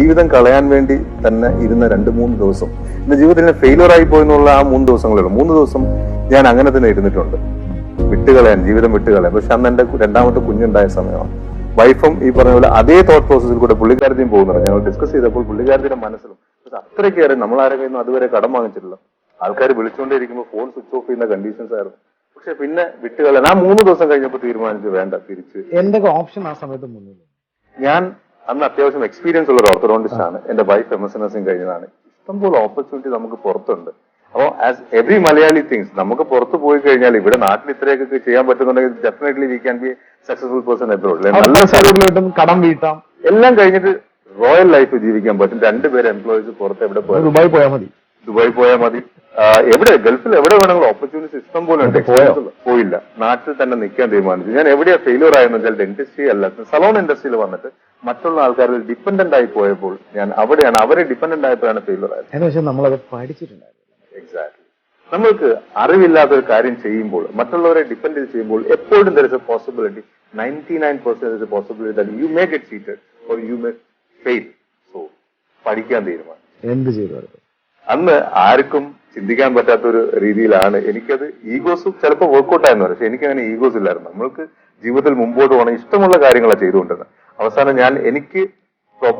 ജീവിതം കളയാൻ വേണ്ടി തന്നെ ഇരുന്ന രണ്ട് മൂന്ന് ദിവസം. എന്റെ ജീവിതത്തിൽ ഫെയിലിയർ ആയി പോയെന്നുള്ള ആ മൂന്ന് ദിവസങ്ങളുള്ളൂ മൂന്ന് ദിവസം ഞാൻ അങ്ങനെ തന്നെ ഇരുന്നിട്ടുണ്ട്. വിട്ടുകളയാൻ ജീവിതം വിട്ടുകളയാൻ. പക്ഷെ അന്ന് എന്റെ രണ്ടാമത്തെ കുഞ്ഞുണ്ടായ സമയമാണ്. വൈഫും ഈ പറഞ്ഞ പോലെ അതേ തോട്ട് പ്രോസസ്സിൽ കൂടെ പുള്ളിക്കാരത്തെയും പോകുന്നുണ്ട്. ഞങ്ങൾ ഡിസ്കസ് ചെയ്തപ്പോൾ പുള്ളിക്കാരത്തിന്റെ മനസ്സിലും അത്രയ്ക്ക് അത്രയ്ക്കേറെ നമ്മൾ ആരെങ്കിലും അതുവരെ കടം വാങ്ങിച്ചിട്ടില്ല. ആൾക്കാർ വിളിച്ചുകൊണ്ടേയിരിക്കുമ്പോൾ ഫോൺ സ്വിച്ച് ഓഫ് ചെയ്യുന്ന കണ്ടീഷൻസ് ആയിരുന്നു. പക്ഷെ പിന്നെ വിട്ടുകളയാൻ ആ മൂന്ന് ദിവസം കഴിഞ്ഞപ്പോൾ തീരുമാനിച്ചു വേണ്ട തിരിച്ച്. എന്തൊക്കെ ഓപ്ഷൻ ആ സമയത്ത് മുന്നിൽ? ഞാൻ അന്ന് അത്യാവശ്യം എക്സ്പീരിയൻസ് ഉള്ള ഒരു ഓർത്തഡോണ്ടിസ്റ്റ് ആണ് എന്റെ വൈഫ് എം എസ് എൻ എസും കഴിഞ്ഞതാണ്. ഇഷ്ടംപോലെ ഓപ്പർച്യൂണിറ്റി നമുക്ക് പുറത്തുണ്ട്. അപ്പോൾ ആസ് എവറി മലയാളി തിങ്സ് നമുക്ക് പുറത്ത് പോയി കഴിഞ്ഞാൽ ഇവിടെ നാട്ടിൽ ഇത്രയൊക്കെ ചെയ്യാൻ പറ്റുന്നുണ്ടെങ്കിൽ definitely we can be successful person abroad നല്ല കടം വീട്ടാം. എല്ലാം കഴിഞ്ഞിട്ട് റോയൽ ലൈഫ് ജീവിക്കാൻ പറ്റും. രണ്ടുപേരെ എംപ്ലോയീസ് പുറത്ത് എവിടെ പോയാൽ ദുബായ് പോയാൽ മതി. ദുബായ് പോയാൽ മതി. എവിടെ? ഗൾഫിൽ എവിടെ വേണമെങ്കിലും ഓപ്പർച്യൂണിറ്റി ഇഷ്ടം പോലെ ഉണ്ട് പോയില്ല. നാട്ടിൽ തന്നെ നിൽക്കാൻ തീരുമാനിച്ചു. ഞാൻ എവിടെയാ ഫെയിലിയർ ആയെന്ന് വെച്ചാൽ ഡെന്റിസ്ട്രി അല്ല. സലോൺ ഇൻഡസ്ട്രിയിൽ വന്നിട്ട് മറ്റുള്ള ആൾക്കാരിൽ ഡിപ്പെൻഡന്റ് ആയി പോയപ്പോൾ ഞാൻ അവിടെയാണ് അവരെ ഡിപ്പെൻഡന്റ് ആയപ്പോഴാണ് ഫെയിലിയർ ആയത്. നമ്മളത് പഠിച്ചിട്ടുണ്ടായിരുന്നു. എക്സാക്ട് നമ്മൾക്ക് അറിവില്ലാത്ത ഒരു കാര്യം ചെയ്യുമ്പോൾ മറ്റുള്ളവരെ ഡിപ്പെൻഡ് ചെയ്യുമ്പോൾ എപ്പോഴും there is a possibility ninety nine percent possibility that you may get seated or you may fail so പഠിക്കാൻ തീരുമാനം എന്ത് ചെയ്തു? അന്ന് ആർക്കും ചിന്തിക്കാൻ പറ്റാത്ത ഒരു രീതിയിലാണ് എനിക്കത് ഈഗോസ് ചിലപ്പോൾ വർക്കൗട്ട് ആയെന്ന് പറയും പക്ഷെ എനിക്ക് അങ്ങനെ ഈഗോസ് ഇല്ലായിരുന്നു. നമ്മൾക്ക് ജീവിതത്തിൽ മുമ്പോട്ട് പോകണം ഇഷ്ടമുള്ള കാര്യങ്ങളാണ് ചെയ്തുകൊണ്ടിരുന്നത്. അവസാനം ഞാൻ എനിക്ക് പ്രോപ്പർ